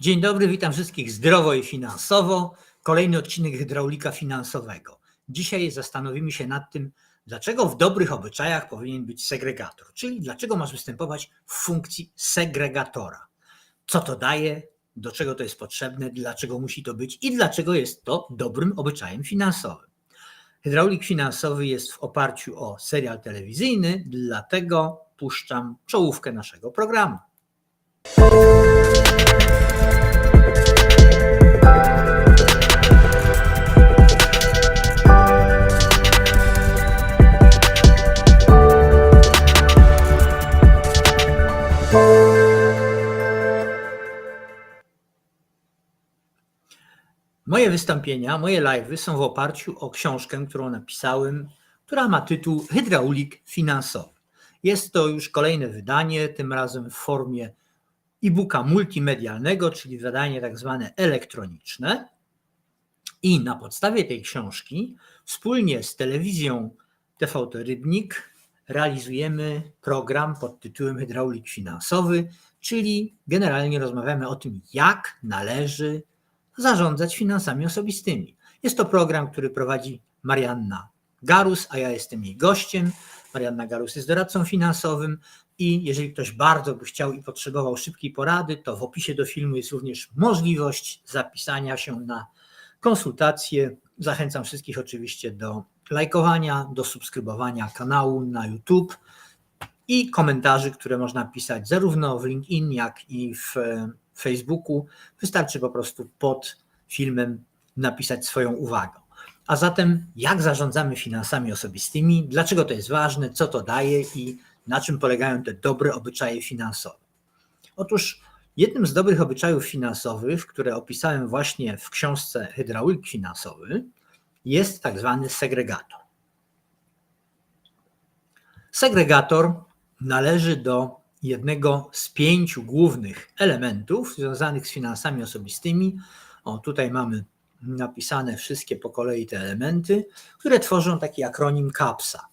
Dzień dobry, witam wszystkich zdrowo i finansowo. Kolejny odcinek hydraulika finansowego. Dzisiaj zastanowimy się nad tym, dlaczego w dobrych obyczajach powinien być segregator, czyli dlaczego masz występować w funkcji segregatora. Co to daje, do czego to jest potrzebne, dlaczego musi to być i dlaczego jest to dobrym obyczajem finansowym. Hydraulik finansowy jest w oparciu o serial telewizyjny, dlatego puszczam czołówkę naszego programu. Moje wystąpienia, moje live'y są w oparciu o książkę, którą napisałem, która ma tytuł Hydraulik finansowy. Jest to już kolejne wydanie, tym razem w formie e-booka multimedialnego, czyli wydanie tak zwane elektroniczne. I na podstawie tej książki wspólnie z telewizją TVT Rybnik realizujemy program pod tytułem Hydraulik finansowy, czyli generalnie rozmawiamy o tym, jak należy zarządzać finansami osobistymi. Jest to program, który prowadzi Marianna Garus, a ja jestem jej gościem. Marianna Garus jest doradcą finansowym i jeżeli ktoś bardzo by chciał i potrzebował szybkiej porady, to w opisie do filmu jest również możliwość zapisania się na konsultacje. Zachęcam wszystkich oczywiście do lajkowania, do subskrybowania kanału na YouTube i komentarzy, które można pisać zarówno w LinkedIn, jak i w Facebooku. Wystarczy po prostu pod filmem napisać swoją uwagę. A zatem, jak zarządzamy finansami osobistymi, dlaczego to jest ważne, co to daje i na czym polegają te dobre obyczaje finansowe? Otóż jednym z dobrych obyczajów finansowych, które opisałem właśnie w książce Hydraulik finansowy, jest tak zwany segregator. Segregator należy do jednego z pięciu głównych elementów związanych z finansami osobistymi. O, tutaj mamy napisane wszystkie po kolei te elementy, które tworzą taki akronim CAPSA.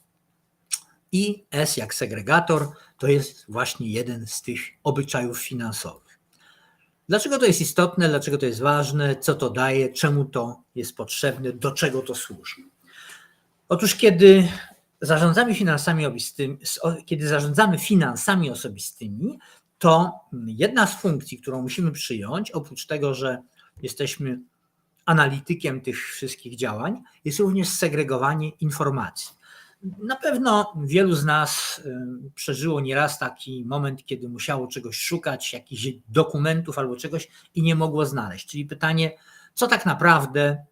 I S jak segregator to jest właśnie jeden z tych obyczajów finansowych. Dlaczego to jest istotne, dlaczego to jest ważne, co to daje, czemu to jest potrzebne, do czego to służy? Otóż, kiedy zarządzamy finansami osobistymi, kiedy zarządzamy finansami osobistymi, to jedna z funkcji, którą musimy przyjąć, oprócz tego, że jesteśmy analitykiem tych wszystkich działań, jest również segregowanie informacji. Na pewno wielu z nas y, przeżyło nieraz taki moment, kiedy musiało czegoś szukać, jakichś dokumentów albo czegoś i nie mogło znaleźć. Czyli pytanie, co tak naprawdę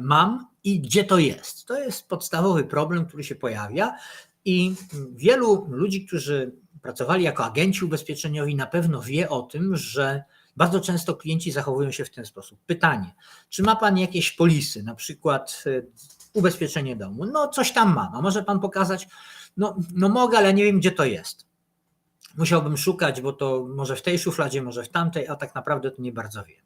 mam i gdzie to jest. To jest podstawowy problem, który się pojawia i wielu ludzi, którzy pracowali jako agenci ubezpieczeniowi, na pewno wie o tym, że bardzo często klienci zachowują się w ten sposób. Pytanie, czy ma Pan jakieś polisy, na przykład y, ubezpieczenie domu? No, coś tam ma. No, może Pan pokazać? No, no mogę, ale nie wiem, gdzie to jest. Musiałbym szukać, bo to może w tej szufladzie, może w tamtej, a tak naprawdę to nie bardzo wiem.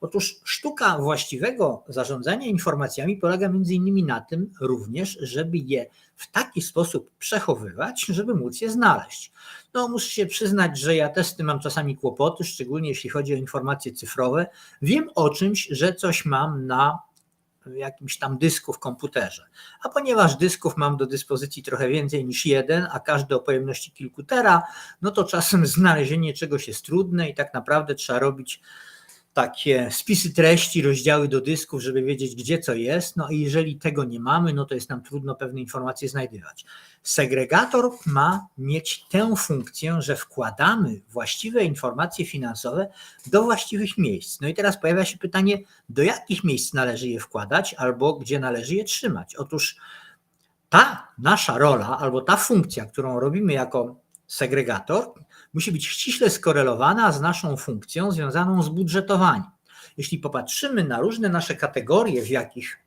Otóż sztuka właściwego zarządzania informacjami polega między innymi na tym również, żeby je w taki sposób przechowywać, żeby móc je znaleźć. No, muszę się przyznać, że ja też z tym mam czasami kłopoty, szczególnie jeśli chodzi o informacje cyfrowe. Wiem o czymś, że coś mam na jakimś tam dysku w komputerze. A ponieważ dysków mam do dyspozycji trochę więcej niż jeden, a każdy o pojemności kilku tera, no to czasem znalezienie czegoś jest trudne i tak naprawdę trzeba robić takie spisy treści, rozdziały do dysków, żeby wiedzieć, gdzie co jest. No i jeżeli tego nie mamy, no to jest nam trudno pewne informacje znajdywać. Segregator ma mieć tę funkcję, że wkładamy właściwe informacje finansowe do właściwych miejsc. No i teraz pojawia się pytanie, do jakich miejsc należy je wkładać albo gdzie należy je trzymać. Otóż ta nasza rola albo ta funkcja, którą robimy jako segregator, musi być ściśle skorelowana z naszą funkcją związaną z budżetowaniem. Jeśli popatrzymy na różne nasze kategorie, w jakich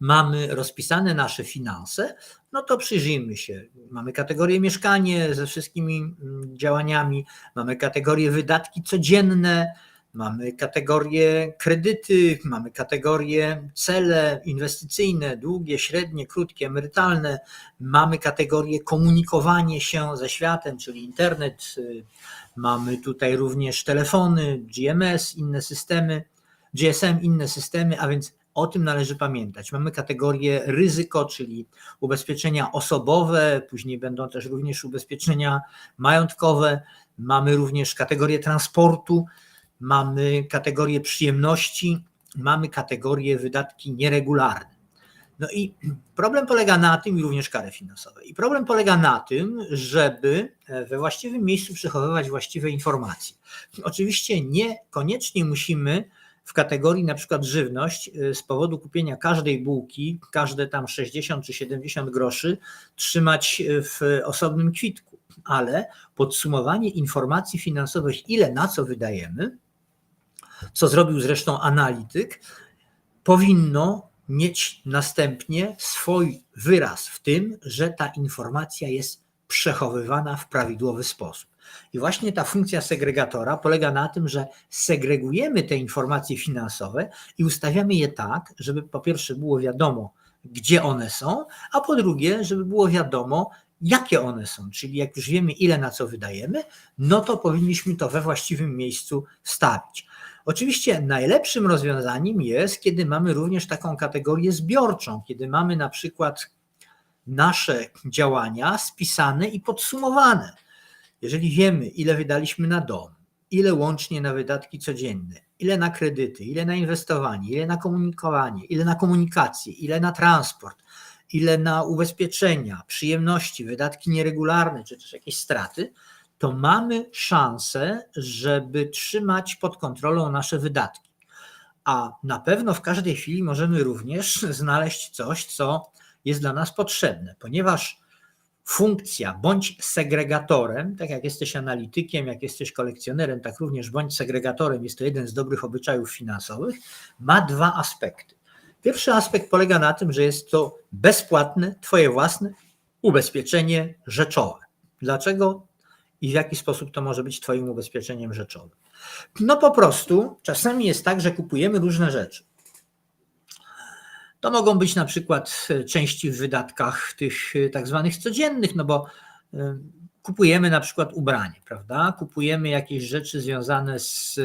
mamy rozpisane nasze finanse, no to przyjrzyjmy się. Mamy kategorię mieszkanie ze wszystkimi mm, działaniami, mamy kategorię wydatki codzienne, mamy kategorie kredyty, mamy kategorie cele inwestycyjne, długie, średnie, krótkie, emerytalne, mamy kategorie komunikowanie się ze światem, czyli internet, mamy tutaj również telefony, GMS, inne systemy, GSM, inne systemy, a więc o tym należy pamiętać. Mamy kategorię ryzyko, czyli ubezpieczenia osobowe, później będą też również ubezpieczenia majątkowe, mamy również kategorię transportu, mamy kategorię przyjemności, mamy kategorię wydatki nieregularne. No i problem polega na tym, i również kary finansowe. I problem polega na tym, żeby we właściwym miejscu przechowywać właściwe informacje. Oczywiście niekoniecznie musimy w kategorii na przykład żywność z powodu kupienia każdej bułki, każde tam 60 czy 70 groszy trzymać w osobnym kwitku, ale podsumowanie informacji finansowych, ile na co wydajemy, co zrobił zresztą analityk, powinno mieć następnie swój wyraz w tym, że ta informacja jest przechowywana w prawidłowy sposób. I właśnie ta funkcja segregatora polega na tym, że segregujemy te informacje finansowe i ustawiamy je tak, żeby po pierwsze było wiadomo, gdzie one są, a po drugie, żeby było wiadomo, jakie one są. Czyli jak już wiemy, ile na co wydajemy, no to powinniśmy to we właściwym miejscu wstawić. Oczywiście najlepszym rozwiązaniem jest, kiedy mamy również taką kategorię zbiorczą, kiedy mamy na przykład nasze działania spisane i podsumowane. Jeżeli wiemy, ile wydaliśmy na dom, ile łącznie na wydatki codzienne, ile na kredyty, ile na inwestowanie, ile na komunikowanie, ile na komunikację, ile na transport, ile na ubezpieczenia, przyjemności, wydatki nieregularne czy też jakieś straty, to mamy szansę, żeby trzymać pod kontrolą nasze wydatki. A na pewno w każdej chwili możemy również znaleźć coś, co jest dla nas potrzebne, ponieważ funkcja bądź segregatorem, tak jak jesteś analitykiem, jak jesteś kolekcjonerem, tak również bądź segregatorem, jest to jeden z dobrych obyczajów finansowych, ma dwa aspekty. Pierwszy aspekt polega na tym, że jest to bezpłatne, Twoje własne ubezpieczenie rzeczowe. Dlaczego i w jaki sposób to może być Twoim ubezpieczeniem rzeczowym? No po prostu czasami jest tak, że kupujemy różne rzeczy. To mogą być na przykład części w wydatkach tych tak zwanych codziennych, no bo kupujemy na przykład ubranie, prawda? Kupujemy jakieś rzeczy związane z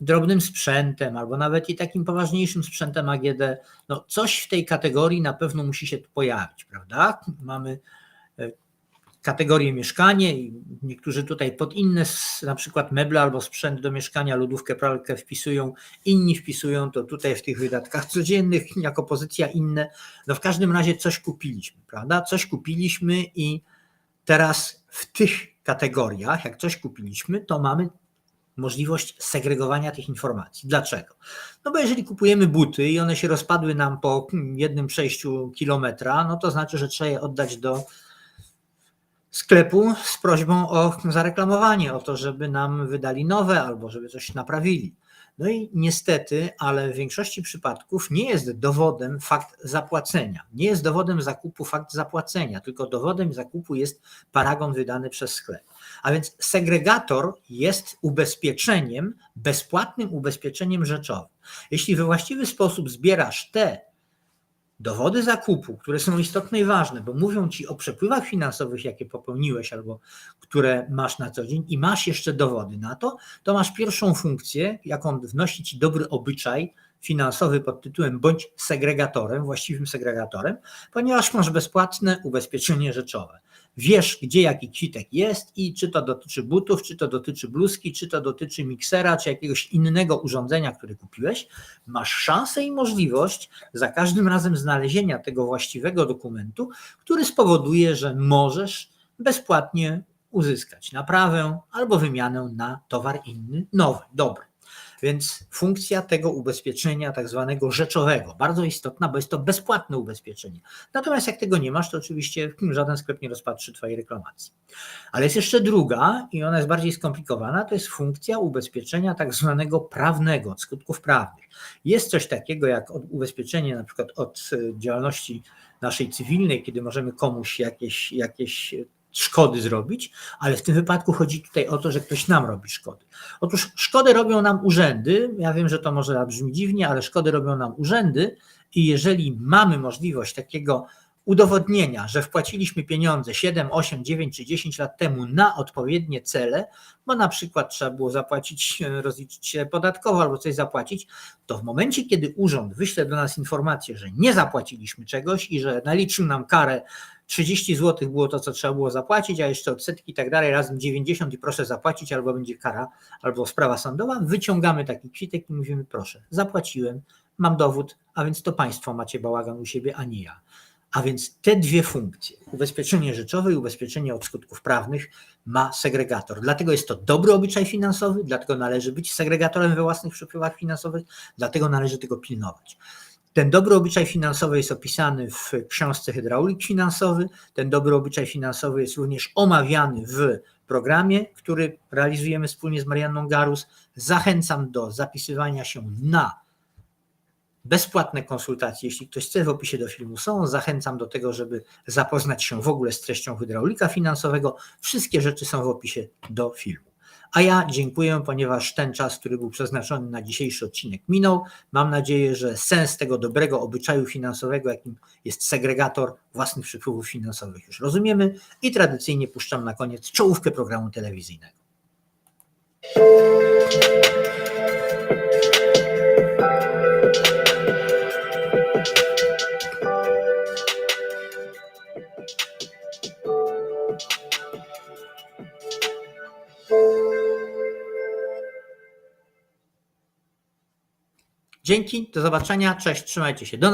drobnym sprzętem, albo nawet i takim poważniejszym sprzętem AGD. No coś w tej kategorii na pewno musi się tu pojawić, prawda? Mamy kategorię mieszkanie i niektórzy tutaj pod inne, na przykład meble albo sprzęt do mieszkania, lodówkę, pralkę wpisują, inni wpisują to tutaj w tych wydatkach codziennych jako pozycja inne. No w każdym razie coś kupiliśmy, prawda? Coś kupiliśmy i teraz w tych kategoriach, jak coś kupiliśmy, to mamy możliwość segregowania tych informacji. Dlaczego? No bo jeżeli kupujemy buty i one się rozpadły nam po jednym przejściu kilometra, no to znaczy, że trzeba je oddać do sklepu z prośbą o zareklamowanie, o to, żeby nam wydali nowe albo żeby coś naprawili. No i niestety, ale w większości przypadków nie jest dowodem fakt zapłacenia. Nie jest dowodem zakupu fakt zapłacenia, tylko dowodem zakupu jest paragon wydany przez sklep. A więc segregator jest ubezpieczeniem, bezpłatnym ubezpieczeniem rzeczowym. Jeśli we właściwy sposób zbierasz te dowody zakupu, które są istotne i ważne, bo mówią ci o przepływach finansowych, jakie popełniłeś albo które masz na co dzień i masz jeszcze dowody na to, to masz pierwszą funkcję, jaką wnosi ci dobry obyczaj finansowy pod tytułem bądź segregatorem, właściwym segregatorem, ponieważ masz bezpłatne ubezpieczenie rzeczowe wiesz, gdzie jaki kwitek jest i czy to dotyczy butów, czy to dotyczy bluzki, czy to dotyczy miksera, czy jakiegoś innego urządzenia, które kupiłeś, masz szansę i możliwość za każdym razem znalezienia tego właściwego dokumentu, który spowoduje, że możesz bezpłatnie uzyskać naprawę albo wymianę na towar inny, nowy, dobry. Więc funkcja tego ubezpieczenia, tak zwanego rzeczowego, bardzo istotna, bo jest to bezpłatne ubezpieczenie. Natomiast jak tego nie masz, to oczywiście żaden sklep nie rozpatrzy Twojej reklamacji. Ale jest jeszcze druga i ona jest bardziej skomplikowana, to jest funkcja ubezpieczenia tak zwanego prawnego, od skutków prawnych. Jest coś takiego jak ubezpieczenie na przykład od e, działalności naszej cywilnej, kiedy możemy komuś jakieś, jakieś szkody zrobić, ale w tym wypadku chodzi tutaj o to, że ktoś nam robi szkody. Otóż szkody robią nam urzędy. Ja wiem, że to może brzmi dziwnie, ale szkody robią nam urzędy i jeżeli mamy możliwość takiego udowodnienia, że wpłaciliśmy pieniądze 7, 8, 9 czy 10 lat temu na odpowiednie cele, bo na przykład trzeba było zapłacić, rozliczyć się podatkowo albo coś zapłacić, to w momencie, kiedy urząd wyśle do nas informację, że nie zapłaciliśmy czegoś i że naliczył nam karę 30 zł było to, co trzeba było zapłacić, a jeszcze odsetki i tak dalej, razem 90 i proszę zapłacić, albo będzie kara, albo sprawa sądowa, wyciągamy taki kwitek i mówimy proszę, zapłaciłem, mam dowód, a więc to państwo macie bałagan u siebie, a nie ja. A więc te dwie funkcje, ubezpieczenie rzeczowe i ubezpieczenie od skutków prawnych, ma segregator. Dlatego jest to dobry obyczaj finansowy, dlatego należy być segregatorem we własnych przepływach finansowych, dlatego należy tego pilnować. Ten dobry obyczaj finansowy jest opisany w książce Hydraulik Finansowy. Ten dobry obyczaj finansowy jest również omawiany w programie, który realizujemy wspólnie z Marianną Garus. Zachęcam do zapisywania się na bezpłatne konsultacje, jeśli ktoś chce, w opisie do filmu są. Zachęcam do tego, żeby zapoznać się w ogóle z treścią hydraulika finansowego. Wszystkie rzeczy są w opisie do filmu. A ja dziękuję, ponieważ ten czas, który był przeznaczony na dzisiejszy odcinek minął. Mam nadzieję, że sens tego dobrego obyczaju finansowego, jakim jest segregator własnych przepływów finansowych, już rozumiemy. I tradycyjnie puszczam na koniec czołówkę programu telewizyjnego. Dzięki, do zobaczenia, cześć, trzymajcie się. Do